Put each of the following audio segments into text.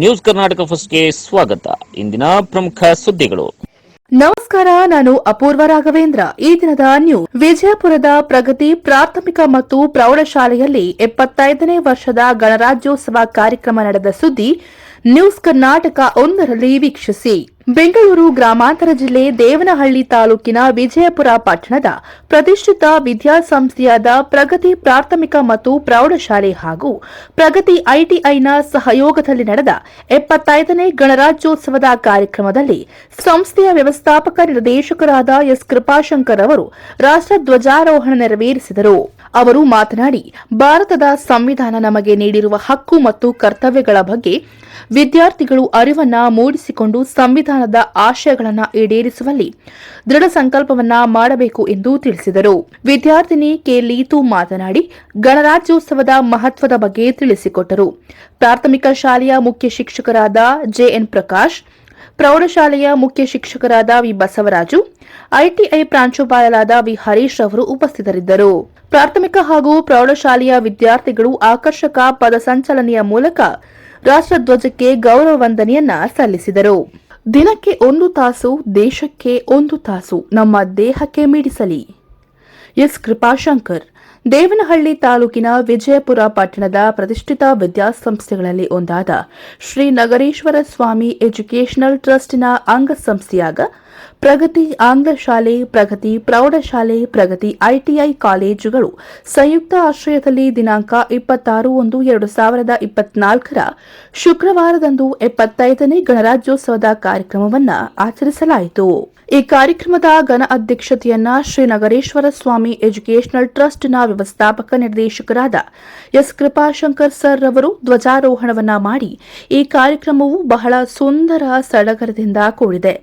News Karnataka ಫಸ್ಟ್ಗೆ ಸ್ವಾಗತ. ಇಂದಿನ ಪ್ರಮುಖ ಸುದ್ದಿಗಳು. ನಮಸ್ಕಾರ, ನಾನು ಅಪೂರ್ವ ರಾಘವೇಂದ್ರ. ಈ ದಿನದ ನ್ಯೂ ವಿಜಯಪುರದ ಪ್ರಗತಿ ಪ್ರಾಥಮಿಕ ಮತ್ತು ಪ್ರೌಢಶಾಲೆಯಲ್ಲಿ ಎಪ್ಪತ್ತೈದನೇ ವರ್ಷದ ಗಣರಾಜ್ಯೋತ್ಸವ ಕಾರ್ಯಕ್ರಮ ನಡೆದ ಸುದ್ದಿ ನ್ಯೂಸ್ ಕರ್ನಾಟಕ ಒಂದರಲ್ಲಿ ವೀಕ್ಷಿಸಿ. ಬೆಂಗಳೂರು ಗ್ರಾಮಾಂತರ ಜಿಲ್ಲೆ ದೇವನಹಳ್ಳಿ ತಾಲೂಕಿನ ವಿಜಯಪುರ ಪಟ್ಟಣದ ಪ್ರತಿಷ್ಠಿತ ವಿದ್ಯಾಸಂಸ್ಥೆಯಾದ ಪ್ರಗತಿ ಪ್ರಾಥಮಿಕ ಮತ್ತು ಪ್ರೌಢಶಾಲೆ ಹಾಗೂ ಪ್ರಗತಿ ಐಟಿಐನ ಸಹಯೋಗದಲ್ಲಿ ನಡೆದ ಎಪ್ಪತ್ತೈದನೇ ಗಣರಾಜ್ಯೋತ್ಸವದ ಕಾರ್ಯಕ್ರಮದಲ್ಲಿ ಸಂಸ್ಥೆಯ ವ್ಯವಸ್ಥಾಪಕ ನಿರ್ದೇಶಕರಾದ ಎಸ್ ಕೃಪಾಶಂಕರ್ ಅವರು ರಾಷ್ಟ್ರ ಧ್ವಜಾರೋಹಣ ನೆರವೇರಿಸಿದರು. ಅವರು ಮಾತನಾಡಿ, ಭಾರತದ ಸಂವಿಧಾನ ನಮಗೆ ನೀಡಿರುವ ಹಕ್ಕು ಮತ್ತು ಕರ್ತವ್ಯಗಳ ಬಗ್ಗೆ ವಿದ್ಯಾರ್ಥಿಗಳು ಅರಿವನ್ನ ಮೂಡಿಸಿಕೊಂಡು ಸಂವಿಧಾನದ ಆಶಯಗಳನ್ನು ಈಡೇರಿಸುವಲ್ಲಿ ದೃಢ ಸಂಕಲ್ಪವನ್ನ ಮಾಡಬೇಕು ಎಂದು ತಿಳಿಸಿದರು. ವಿದ್ಯಾರ್ಥಿನಿ ಕೆ. ಲೀತು ಮಾತನಾಡಿ, ಗಣರಾಜ್ಯೋತ್ಸವದ ಮಹತ್ವದ ಬಗ್ಗೆ ತಿಳಿಸಿಕೊಟ್ಟರು. ಪ್ರಾಥಮಿಕ ಶಾಲೆಯ ಮುಖ್ಯ ಶಿಕ್ಷಕರಾದ ಜೆಎನ್ ಪ್ರಕಾಶ್, ಪ್ರೌಢಶಾಲೆಯ ಮುಖ್ಯ ಶಿಕ್ಷಕರಾದ ವಿ. ಬಸವರಾಜು ಐಟಿಐ ಪ್ರಾಂಶುಪಾಲರಾದ ವಿ. ಹರೀಶ್ ಅವರು ಉಪಸ್ಥಿತರಿದ್ದರು. ಪ್ರಾಥಮಿಕ ಹಾಗೂ ಪ್ರೌಢಶಾಲೆಯ ವಿದ್ಯಾರ್ಥಿಗಳು ಆಕರ್ಷಕ ಪದಸಂಚಲನೆಯ ಮೂಲಕ ರಾಷ್ಟ್ರಧ್ವಜಕ್ಕೆ ಗೌರವ ವಂದನೆಯನ್ನ ಸಲ್ಲಿಸಿದರು. ದಿನಕ್ಕೆ ಒಂದು ತಾಸು, ದೇಶಕ್ಕೆ ಒಂದು ತಾಸು, ನಮ್ಮ ದೇಹಕ್ಕೆ ಮೀಡಿಸಲಿ. ಎಸ್ ಕೃಪಾಶಂಕರ್. ದೇವನಹಳ್ಳಿ ತಾಲೂಕಿನ ವಿಜಯಪುರ ಪಟ್ಟಣದ ಪ್ರತಿಷ್ಠಿತ ವಿದ್ಯಾಸಂಸ್ಥೆಗಳಲ್ಲಿ ಒಂದಾದ ಶ್ರೀ ನಗರೇಶ್ವರ ಸ್ವಾಮಿ ಎಜುಕೇಷನಲ್ ಟ್ರಸ್ಟ್ನ ಅಂಗಸಂಸ್ಥೆಯಾಗ ಪ್ರಗತಿ ಆಂಗ್ಲ ಶಾಲೆ ಪ್ರಗತಿ ಪ್ರೌಢಶಾಲೆ, ಪ್ರಗತಿ ಐಟಿಐ ಕಾಲೇಜುಗಳು ಸಂಯುಕ್ತ ಆಶ್ರಯದಲ್ಲಿ ದಿನಾಂಕ ಇಪ್ಪತ್ತಾರು ಒಂದು ಎರಡು ಸಾವಿರದ ಇಪ್ಪತ್ನಾಲ್ಕರ ಶುಕ್ರವಾರದಂದು ಎಪ್ಪತ್ತೈದನೇ ಗಣರಾಜ್ಯೋತ್ಸವದ ಕಾರ್ಯಕ್ರಮವನ್ನು ಆಚರಿಸಲಾಯಿತು. ಈ ಕಾರ್ಯಕ್ರಮದ ಘನ ಅಧ್ಯಕ್ಷತೆಯನ್ನ ಶ್ರೀ ನಗರೇಶ್ವರ ಸ್ವಾಮಿ ಎಜುಕೇಷನಲ್ ಟ್ರಸ್ಟ್ನ ವ್ಯವಸ್ಥಾಪಕ ನಿರ್ದೇಶಕರಾದ ಎಸ್. ಕೃಪಾಶಂಕರ್ ಸರ್ ರವರು ಧ್ವಜಾರೋಹಣವನ್ನ ಮಾಡಿ ಈ ಕಾರ್ಯಕ್ರಮವು ಬಹಳ ಸುಂದರ ಸಡಗರದಿಂದ ಕೂಡಿದೆ.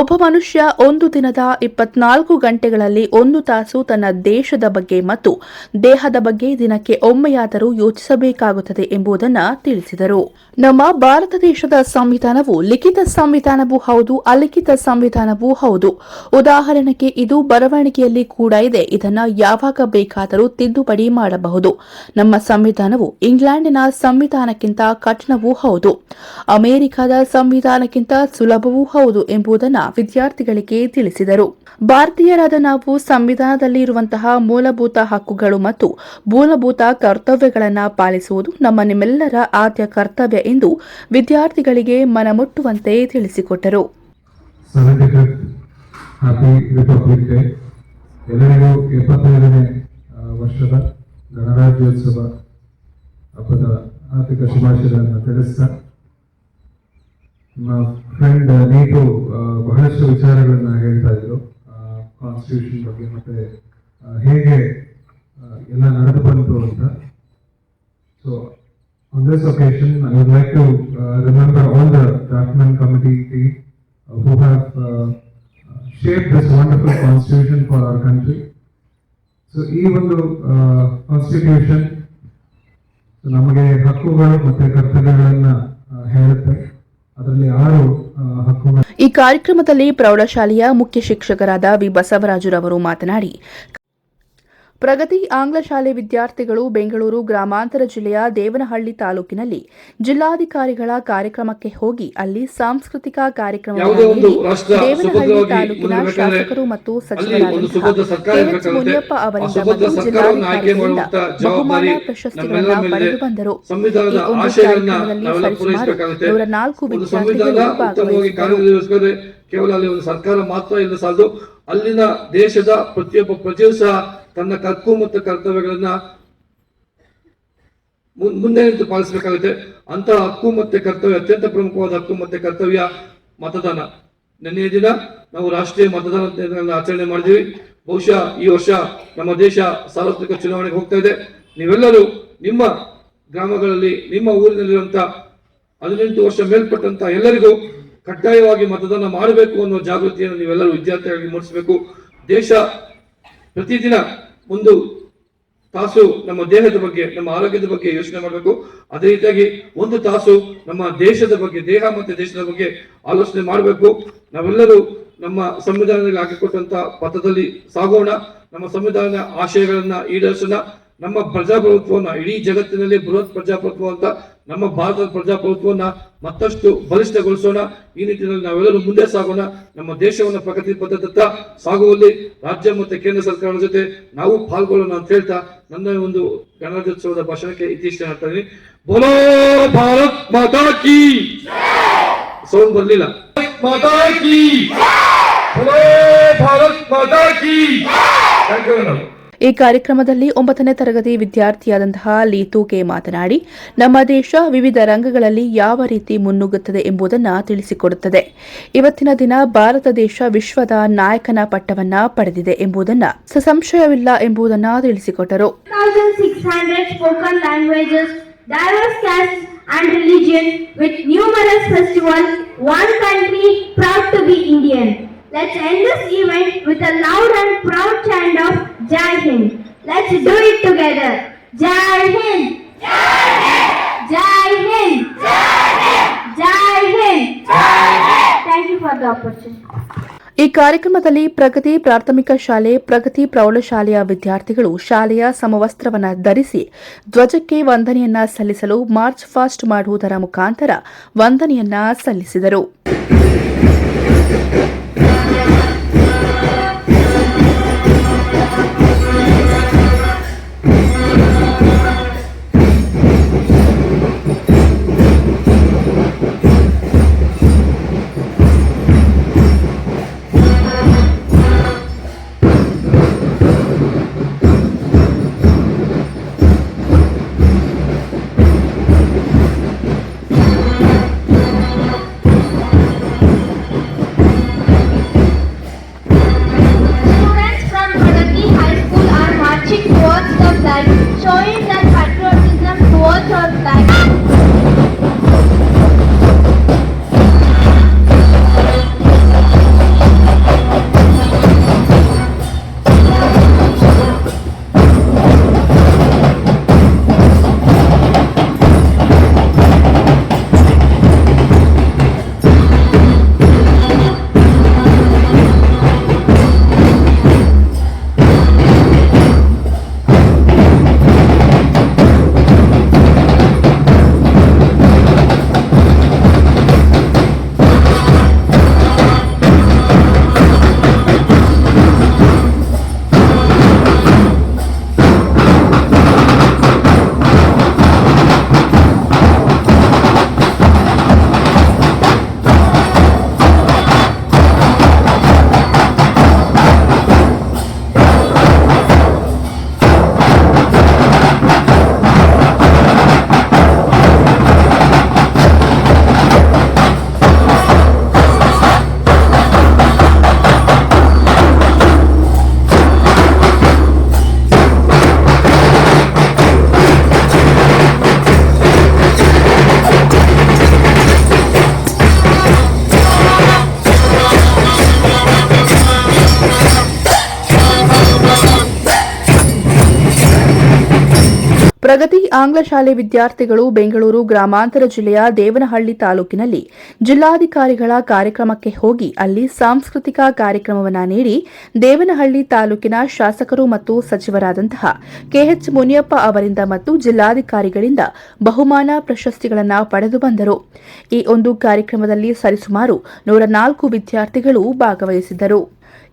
ಒಬ್ಬ ಮನುಷ್ಯ ಒಂದು ದಿನದ ಇಪ್ಪತ್ನಾಲ್ಕು ಗಂಟೆಗಳಲ್ಲಿ ಒಂದು ತಾಸು ತನ್ನ ದೇಶದ ಬಗ್ಗೆ ಮತ್ತು ದೇಹದ ಬಗ್ಗೆ ದಿನಕ್ಕೆ ಒಮ್ಮೆಯಾದರೂ ಯೋಚಿಸಬೇಕಾಗುತ್ತದೆ ಎಂಬುದನ್ನು ತಿಳಿಸಿದರು. ನಮ್ಮ ಭಾರತ ದೇಶದ ಸಂವಿಧಾನವು ಲಿಖಿತ ಸಂವಿಧಾನವೂ ಹೌದು, ಅಲಿಖಿತ ಸಂವಿಧಾನವೂ ಹೌದು. ಉದಾಹರಣೆಗೆ ಇದು ಬರವಣಿಗೆಯಲ್ಲಿ ಕೂಡ ಇದೆ. ಇದನ್ನ ಯಾವಾಗ ಬೇಕಾದರೂ ತಿದ್ದುಪಡಿ ಮಾಡಬಹುದು. ನಮ್ಮ ಸಂವಿಧಾನವು ಇಂಗ್ಲೆಂಡಿನ ಸಂವಿಧಾನಕ್ಕಿಂತ ಕಠಿಣವೂ ಹೌದು. ಅಮೆರಿಕದ ಸಂವಿಧಾನಕ್ಕಿಂತ ಸುಲಭವೂ ಹೌದು ಎಂಬುದನ್ನು ವಿದ್ಯಾರ್ಥಿಗಳಿಗೆ ತಿಳಿಸಿದರು. ಭಾರತೀಯರಾದ ನಾವು ಸಂವಿಧಾನದಲ್ಲಿ ಇರುವಂತಹ ಮೂಲಭೂತ ಹಕ್ಕುಗಳು ಮತ್ತು ಮೂಲಭೂತ ಕರ್ತವ್ಯಗಳನ್ನು ಪಾಲಿಸುವುದು ನಮ್ಮ ನಿಮ್ಮೆಲ್ಲರ ಆದ್ಯ ಕರ್ತವ್ಯ ಎಂದು ವಿದ್ಯಾರ್ಥಿಗಳಿಗೆ ಮನಮುಟ್ಟುವಂತೆ ತಿಳಿಸಿಕೊಟ್ಟರು. 75th ಹ್ಯಾಪಿ ರಿಪಬ್ಲಿಕ್ ಡೇ ಎಲ್ಲರಿಗೂ ವರ್ಷದ ಗಣರಾಜ್ಯೋತ್ಸವ ಹಬ್ಬದ ಆರ್ಥಿಕ ಶುಭಾಶಯಗಳನ್ನು ತಿಳಿಸ್ತಾ ನಮ್ಮ ಫ್ರೆಂಡ್ ನೀಟು ಬಹಳಷ್ಟು ವಿಚಾರಗಳನ್ನ ಹೇಳ್ತಾ ಇದ್ರು ಕಾನ್ಸ್ಟಿಟ್ಯೂಷನ್ ಬಗ್ಗೆ ಮತ್ತೆ ಹೇಗೆ ಎಲ್ಲ ನಡೆದು ಬಂತು ಅಂತ so on this occasion, I would like to uh, remember all the draftsman committee team shape have uh, uh, shaped this wonderful constitution for. So, ಈ ಒಂದು ಕಾನ್ಸ್ಟಿಟ್ಯೂಷನ್ ನಮಗೆ ಹಕ್ಕುಗಳು ಮತ್ತೆ ಕರ್ತವ್ಯಗಳನ್ನ ಹೇಳುತ್ತೆ. ಅದರಲ್ಲಿ ಆರು ಹಕ್ಕುಗಳು. ಈ ಕಾರ್ಯಕ್ರಮದಲ್ಲಿ ಪ್ರೌಢಶಾಲೆಯ ಮುಖ್ಯ ಶಿಕ್ಷಕರಾದ ವಿ ಬಸವರಾಜುರವರು ಮಾತನಾಡಿ ಪ್ರಗತಿ ಆಂಗ್ಲ ಶಾಲೆ ವಿದ್ಯಾರ್ಥಿಗಳು ಬೆಂಗಳೂರು ಗ್ರಾಮಾಂತರ ಜಿಲ್ಲೆಯ ದೇವನಹಳ್ಳಿ ತಾಲೂಕಿನಲ್ಲಿ ಜಿಲ್ಲಾಧಿಕಾರಿಗಳ ಕಾರ್ಯಕ್ರಮಕ್ಕೆ ಹೋಗಿ ಅಲ್ಲಿ ಸಾಂಸ್ಕೃತಿಕ ಕಾರ್ಯಕ್ರಮದಲ್ಲಿ ರಾಷ್ಟ್ರ ದೇವನಹಳ್ಳಿ ತಾಲೂಕಿನ ಶಾಸಕರು ಮತ್ತು ಸಚಿವರಾದಂತಹ. ಮುನಿಯಪ್ಪ ಅವರಿಂದ ಮತ್ತು ಜಿಲ್ಲಾಧಿಕಾರಿಗಳಿಂದ ಬಹುಮಾನ ಪ್ರಶಸ್ತಿಗಳನ್ನು ಪಡೆದು ಬಂದರು. ಈ ಒಂದು ಕಾರ್ಯಕ್ರಮದಲ್ಲಿ ಸರಿಸುಮಾರು ನೂರ ನಾಲ್ಕು ವಿದ್ಯಾರ್ಥಿಗಳು ಭಾಗವಹಿಸಿದರು ಕೇವಲ ಅಲ್ಲಿ ಒಂದು ಸರ್ಕಾರ ಮಾತ್ರ ಇಲ್ಲ ಸಾಲದು. ಅಲ್ಲಿನ ದೇಶದ ಪ್ರತಿಯೊಬ್ಬ ಪ್ರಜೆಯೂ ಸಹ ತನ್ನ ಕರ್ಕು ಮತ್ತು ಕರ್ತವ್ಯಗಳನ್ನ ಮುಂದೆ ನಿಂತು ಪಾಲಿಸಬೇಕಾಗುತ್ತೆ. ಅಂತಹ ಹಕ್ಕು ಮತ್ತೆ ಕರ್ತವ್ಯ, ಅತ್ಯಂತ ಪ್ರಮುಖವಾದ ಹಕ್ಕು ಮತ್ತೆ ಕರ್ತವ್ಯ ಮತದಾನ. ನಿನ್ನೆಯ ದಿನ ನಾವು ರಾಷ್ಟ್ರೀಯ ಮತದಾನ ದಿನಗಳನ್ನ ಆಚರಣೆ ಮಾಡಿದೀವಿ ಬಹುಶಃ ಈ ವರ್ಷ ನಮ್ಮ ದೇಶ ಸಾರ್ವತ್ರಿಕ ಚುನಾವಣೆಗೆ ಹೋಗ್ತಾ ಇದೆ. ನೀವೆಲ್ಲರೂ ನಿಮ್ಮ ಗ್ರಾಮಗಳಲ್ಲಿ, ನಿಮ್ಮ ಊರಿನಲ್ಲಿರುವಂತ ಹದಿನೆಂಟು ವರ್ಷ ಮೇಲ್ಪಟ್ಟಂತ ಎಲ್ಲರಿಗೂ ಕಡ್ಡಾಯವಾಗಿ ಮತದಾನ ಮಾಡಬೇಕು ಅನ್ನೋ ಜಾಗೃತಿಯನ್ನು ನೀವೆಲ್ಲರೂ ವಿದ್ಯಾರ್ಥಿಗಳಿಗೆ ಮೂಡಿಸಬೇಕು. ದೇಶ ಪ್ರತಿದಿನ ಒಂದು ತಾಸು ನಮ್ಮ ದೇಹದ ಬಗ್ಗೆ, ನಮ್ಮ ಆರೋಗ್ಯದ ಬಗ್ಗೆ ಯೋಚನೆ ಮಾಡಬೇಕು. ಅದೇ ರೀತಿಯಾಗಿ ಒಂದು ತಾಸು ನಮ್ಮ ದೇಶದ ಬಗ್ಗೆ, ದೇಹ ಮತ್ತು ದೇಶದ ಬಗ್ಗೆ ಆಲೋಚನೆ ಮಾಡಬೇಕು. ನಾವೆಲ್ಲರೂ ನಮ್ಮ ಸಂವಿಧಾನದಲ್ಲಿ ಹಾಕಿಕೊಟ್ಟಂತ ಪಥದಲ್ಲಿ ಸಾಗೋಣ. ನಮ್ಮ ಸಂವಿಧಾನ ಆಶಯಗಳನ್ನ ಈಡೇರಿಸೋಣ. ನಮ್ಮ ಪ್ರಜಾಪ್ರಭುತ್ವವನ್ನು ಇಡೀ ಜಗತ್ತಿನಲ್ಲಿ ಬೃಹತ್ ಪ್ರಜಾಪ್ರಭುತ್ವ ಅಂತ ನಮ್ಮ ಭಾರತದ ಪ್ರಜಾಪ್ರಭುತ್ವವನ್ನು ಮತ್ತಷ್ಟು ಬಲಿಷ್ಠಗೊಳಿಸೋಣ. ಈ ನಿಟ್ಟಿನಲ್ಲಿ ನಾವೆಲ್ಲರೂ ಮುಂದೆ ಸಾಗೋಣ. ನಮ್ಮ ದೇಶವನ್ನು ಪ್ರಗತಿ ಪಥದತ್ತ ಸಾಗುವಲ್ಲಿ ರಾಜ್ಯ ಮತ್ತು ಕೇಂದ್ರ ಸರ್ಕಾರದ ಜೊತೆ ನಾವು ಪಾಲ್ಗೊಳ್ಳೋಣ ಅಂತ ಹೇಳ್ತಾ ನನ್ನ ಒಂದು ಗಣರಾಜ್ಯೋತ್ಸವದ ಭಾಷಣಕ್ಕೆ ಇತ್ತೀಚೆಗೆ ಹೇಳ್ತಾ ಇದೀನಿ ಬೋಲೋ ಭಾರತ್ ಮಾತಾ ಕಿ ಸೌಂಡ್ ಬರ್ಲಿಲ್ಲ. ಮಾತಾ ಕಿ ಬೋಲೋ ಭಾರತ್ ಮಾತಾ ಕಿ ಥ್ಯಾಂಕ್ ಯು ಮೇಡಮ್. ಈ ಕಾರ್ಯಕ್ರಮದಲ್ಲಿ ಒಂಬತ್ತನೇ ತರಗತಿ ವಿದ್ಯಾರ್ಥಿಯಾದಂತಹ ಲೀತೂಕೆ ಮಾತನಾಡಿ ನಮ್ಮ ದೇಶ ವಿವಿಧ ರಂಗಗಳಲ್ಲಿ ಯಾವ ರೀತಿ ಮುನ್ನುಗ್ಗುತ್ತದೆ ಎಂಬುದನ್ನು ತಿಳಿಸಿಕೊಡುತ್ತದೆ ಇವತ್ತಿನ ದಿನ ಭಾರತ ದೇಶ ವಿಶ್ವದ ನಾಯಕನ ಪಟ್ಟವನ್ನ ಪಡೆದಿದೆ ಎಂಬುದನ್ನು ಸಂಶಯವಿಲ್ಲ ಎಂಬುದನ್ನು ತಿಳಿಸಿಕೊಟ್ಟರು 1,600 spoken languages, diverse castes and religion with numerous festivals, one country proud to be Indian. Let's end this event with a loud and proud chant of Jai Hind. Let's do it together. Jai Hind! Jai Hind! Jai Hind! Thank you for the opportunity. ಈ ಕಾರ್ಯಕ್ರಮದಲ್ಲಿ ಪ್ರಗತಿ ಪ್ರಾಥಮಿಕ ಶಾಲೆ ಪ್ರಗತಿ ಪ್ರೌಢಶಾಲೆಯ ವಿದ್ಯಾರ್ಥಿಗಳು ಶಾಲೆಯ ಸಮವಸ್ತ್ರವನ್ನು ಧರಿಸಿ ಧ್ವಜಕ್ಕೆ ವಂದನೆಯನ್ನ ಸಲ್ಲಿಸಲು March fast ಮಾಡುವುದರ ಮುಖಾಂತರ ವಂದನೆಯನ್ನ ಸಲ್ಲಿಸಿದರು Thank you. ಪ್ರಗತಿ ಆಂಗ್ಲ ಶಾಲೆ ವಿದ್ಯಾರ್ಥಿಗಳು ಬೆಂಗಳೂರು ಗ್ರಾಮಾಂತರ ಜಿಲ್ಲೆಯ ದೇವನಹಳ್ಳಿ ತಾಲೂಕಿನಲ್ಲಿ ಜಿಲ್ಲಾಧಿಕಾರಿಗಳ ಕಾರ್ಯಕ್ರಮಕ್ಕೆ ಹೋಗಿ ಅಲ್ಲಿ ಸಾಂಸ್ಕೃತಿಕ ಕಾರ್ಯಕ್ರಮವನ್ನು ನೀಡಿ ದೇವನಹಳ್ಳಿ ತಾಲೂಕಿನ ಶಾಸಕರು ಮತ್ತು ಸಚಿವರಾದಂತಹ ಕೆಎಚ್ ಮುನಿಯಪ್ಪ ಅವರಿಂದ ಮತ್ತು ಜಿಲ್ಲಾಧಿಕಾರಿಗಳಿಂದ ಬಹುಮಾನ ಪ್ರಶಸ್ತಿಗಳನ್ನು ಪಡೆದು ಬಂದರು. ಈ ಒಂದು ಕಾರ್ಯಕ್ರಮದಲ್ಲಿ ಸರಿಸುಮಾರು ನೂರ ನಾಲ್ಕು ವಿದ್ಯಾರ್ಥಿಗಳು ಭಾಗವಹಿಸಿದ್ದರು.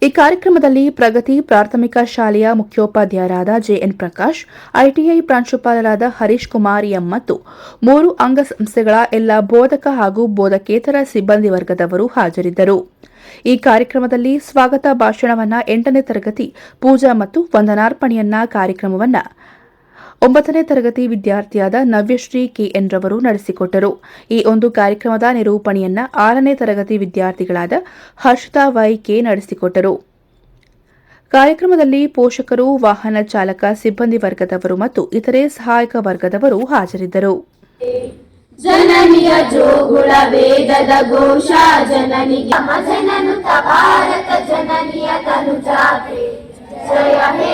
ಈ ಕಾರ್ಯಕ್ರಮದಲ್ಲಿ ಪ್ರಗತಿ ಪ್ರಾಥಮಿಕ ಶಾಲೆಯ ಮುಖ್ಯೋಪಾಧ್ಯಾಯರಾದ ಜೆಎನ್ ಪ್ರಕಾಶ್, ಐಟಿಐ ಪ್ರಾಂಶುಪಾಲರಾದ ಹರೀಶ್ ಕುಮಾರ್ ಎಂ ಮತ್ತು ಮೂರು ಅಂಗಸಂಸ್ಥೆಗಳ ಎಲ್ಲ ಬೋಧಕ ಹಾಗೂ ಬೋಧಕೇತರ ಸಿಬ್ಬಂದಿ ವರ್ಗದವರು ಹಾಜರಿದ್ದರು. ಈ ಕಾರ್ಯಕ್ರಮದಲ್ಲಿ ಸ್ವಾಗತ ಭಾಷಣವನ್ನ ಎಂಟನೇ ತರಗತಿ, ಪೂಜಾ ಮತ್ತು ವಂದನಾರ್ಪಣೆಯನ್ನ ಕಾರ್ಯಕ್ರಮವನ್ನ ಒಂಬತ್ತನೇ ತರಗತಿ ವಿದ್ಯಾರ್ಥಿಯಾದ ನವ್ಯಶ್ರೀ ಕೆಎನ್ ರವರು ನಡೆಸಿಕೊಟ್ಟರು. ಈ ಒಂದು ಕಾರ್ಯಕ್ರಮದ ನಿರೂಪಣೆಯನ್ನ ಆರನೇ ತರಗತಿ ವಿದ್ಯಾರ್ಥಿಗಳಾದ ಹರ್ಷಿತಾ ವೈ ಕೆ ನಡೆಸಿಕೊಟ್ಟರು. ಕಾರ್ಯಕ್ರಮದಲ್ಲಿ ಪೋಷಕರು, ವಾಹನ ಚಾಲಕ, ಸಿಬ್ಬಂದಿ ವರ್ಗದವರು ಮತ್ತು ಇತರೆ ಸಹಾಯಕ ವರ್ಗದವರು ಹಾಜರಿದ್ದರು. ಜನನಿಯ ಜೋಗುಳ ವೇದದ ಘೋಷ ಜನನಿಯ ತನುಜಾತೆ ಜಯ ಹೇ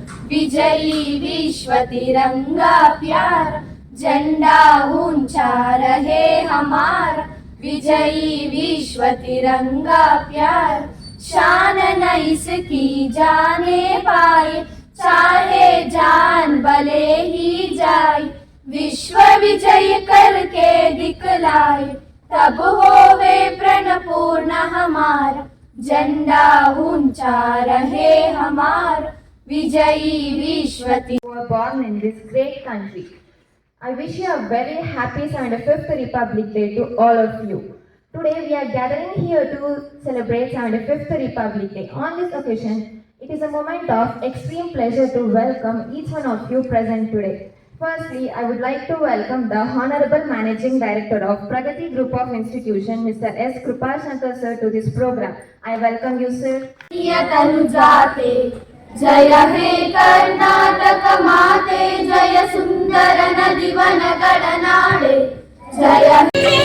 विजयी विश्व तिरंगा प्यारा झंडा ऊंचा रहे हमारा विजयी जाने पाए। चाहे जान भले ही जाए विश्व विजय करके दिखलाए तब होवे प्रण पूर्ण हमारा झंडा ऊंचा रहे हमारा Vijayi Vishwati. Who were born in this great country. I wish you a very happy 75th Republic Day to all of you. Today we are gathering here to celebrate 75th Republic Day. On this occasion, it is a moment of extreme pleasure to welcome each one of you present today. Firstly, I would like to welcome the Honorable Managing Director of Pragati Group of Institution, Mr. S. Krupashankar sir to this program. I welcome you sir. Jaya hey Karnataka Mathe Jaya Sundara నదివన గడనాడే Jaya hey